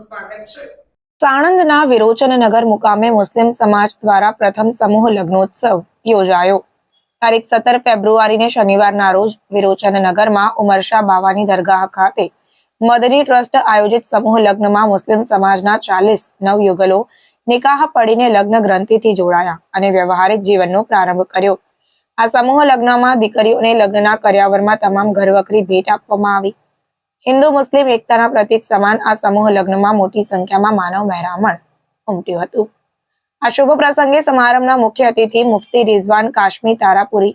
સ્વાગત છે. સાણંદના વિરોચનનગર મુકામે મુસ્લિમ સમાજ દ્વારા પ્રથમ સમૂહ લગ્નોત્સવ યોજાયો. તારીખ સત્તર ફેબ્રુઆરીને શનિવારના રોજ વિરોચનનગરમાં ઉમરશા બાવાની દરગાહ ખાતે મદની ટ્રસ્ટ આયોજિત સમૂહ લગ્નમાં મુસ્લિમ સમાજના ચાલીસ નવયુગલો નિકાહ પડીને લગ્ન ગ્રંથિથી જોડાયા અને વ્યવહારિક જીવનનો પ્રારંભ કર્યો. આ સમૂહ લગ્નમાં દીકરીઓને લગ્નના કર્યાવરમાં તમામ ઘરવકરી ભેટ આપવામાં આવી. હિન્દુ, મુસ્લિમ એકતાના પ્રતીક સમાન આ સમૂહ લગ્નમાં મોટી સંખ્યામાં માનવ મહેરામણ ઉમટ્યું હતું. આ શુભ પ્રસંગે સમારંભના મુખ્ય અતિથિ મુફતી રિઝવાન કાશ્મી તારાપુરી,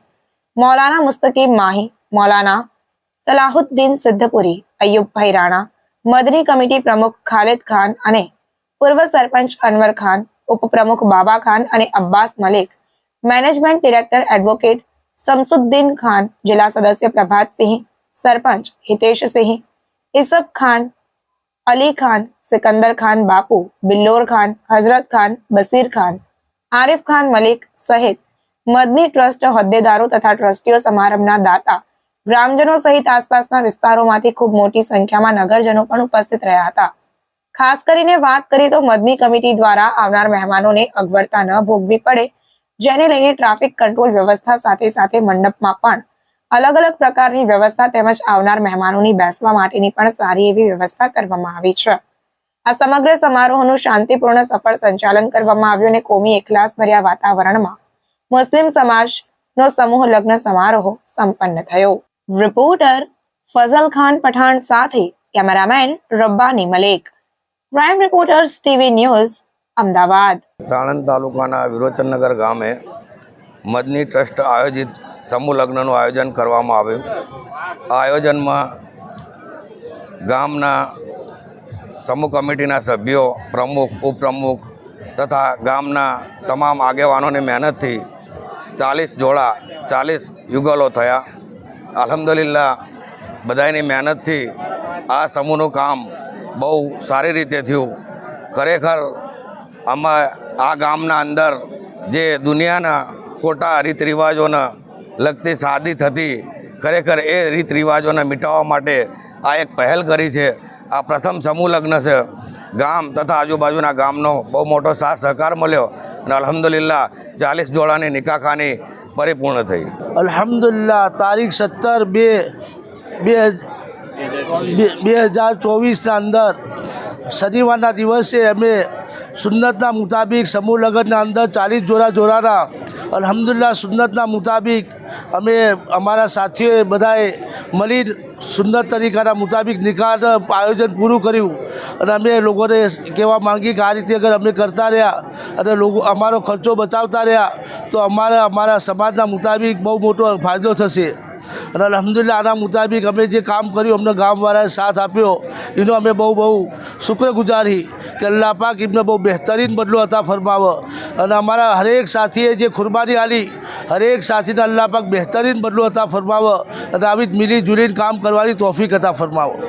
મૌલાના મુસ્તકીમ માહી, મૌલાના સલાહુદ્દીન સિદ્ધપુરી, અયુબભાઈ રાણા, મદની કમિટી પ્રમુખ ખાલિદ ખાન અને પૂર્વ સરપંચ અનવર ખાન, ઉપપ્રમુખ બાબા ખાન અને Abbas Malik, management director advocate Samsuddin Khan, જિલ્લા સદસ્ય પ્રભાતસિંહ સરપંચ હિતેશસિંહ ઇસફ ખાન, અલી ખાન, સિકંદર ખાન બાપુ, બિલ્લોર ખાન, હઝરત ખાન બસીર ખાન, આરિફ ખાન મલિક સહિત મદની ટ્રસ્ટ હોદ્દેદારો તથા ટ્રસ્ટીઓ સમારંભના દાતા ગ્રામજનો સહિત આસપાસના વિસ્તારોમાંથી ખૂબ મોટી સંખ્યામાં નગરજનો પણ ઉપસ્થિત રહ્યા હતા. ખાસ કરીને વાત કરીએ તો મદની કમિટી દ્વારા આવનાર મહેમાનોને અગવડતા ન ભોગવી પડે, જેને લઈને ટ્રાફિક કંટ્રોલ વ્યવસ્થા સાથે સાથે મંડપમાં પણ અલગ અલગ પ્રકારની વ્યવસ્થા તેમજ આવનાર મહેમાનોની બેસવા માટેની પણ સારી એવી વ્યવસ્થા કરવામાં આવી છે. આ સમગ્ર સમારોહનું શાંતિપૂર્ણ સફળ સંચાલન કરવામાં આવ્યું અને કોમી એકલાસ ભર્યા વાતાવરણમાં મુસ્લિમ સમાજનો સમૂહ લગ્ન સમારોહ સંપન્ન થયો. રિપોર્ટર ફઝલ ખાન પઠાણ સાથે cameraman Rabbani Malek. Prime reporters TV news, Ahmedabad. Sanand તાલુકાના વિરોચનનગર ગામે મદની ટ્રસ્ટ આયોજિત સમૂહ લગ્નનું આયોજન કરવામાં આવ્યું. આ આયોજનમાં ગામના સમૂહ કમિટીના સભ્યો, પ્રમુખ, ઉપપ્રમુખ તથા ગામના તમામ આગેવાનોની મહેનતથી ચાલીસ જોડા, ચાલીસ યુગલો થયા. અલહમદુલિલ્લા બધાની મહેનતથી આ સમૂહનું કામ બહુ સારી રીતે થયું. ખરેખર આમાં આ ગામના અંદર જે દુનિયાના ખોટા રીત રિવાજોના લગતી સાદી થતી ખરેખર એ રીત રિવાજોને મિટાવવા માટે આ એક પહેલ કરી છે. આ પ્રથમ સમૂહ લગ્ન છે. ગામ તથા આજુબાજુના ગામનો બહુ મોટો સાથ સહકાર મળ્યો અને અલહમદુલિલ્લા ચાલીસ જોડાની નિકાખાની પરિપૂર્ણ થઈ. અલહમદુલિલ્લા તારીખ સત્તર બે બે હજાર ચોવીસના અંદર શનિવારના દિવસે અમે સુન્નતના મુતાબિક સમૂહ લગ્નના અંદર ચાલીસ જોડા જોરાના અલ્હમ્દુલિલ્લાહ, સુન્નતના મુતાબિક અમે અમારા સાથીઓએ બધાએ મળી સુન્નત તરીકાના મુતાબિક નિકાહનું આયોજન પૂરું કર્યું. અને અમે લોકોને કહેવા માંગી કે આ રીતે અગર અમે કરતા રહ્યા અને લોકો અમારો ખર્ચો બચાવતા રહ્યા, તો અમારા અમારા સમાજના મુતાબિક બહુ મોટો ફાયદો થશે. અને અલહમદુલિલ્લાહ, આના મુતાબિક અમે જે કામ કર્યું, અમને ગામવાળાએ સાથ આપ્યો. એનો અમે બહુ બહુ શુક્રગુજારી કે અલ્લાહ પાક એમને બહુ બહેતરીન બદલો હતા ફરમાવો. અને અમારા હરેક સાથીએ જે ખુરબાની આલી, હરેક સાથીને અલ્લાહ પાક બહેતરીન બદલો હતા ફરમાવો. અને આવી જ મિલી જુલીને કામ કરવાની તોફીક હતા ફરમાવો.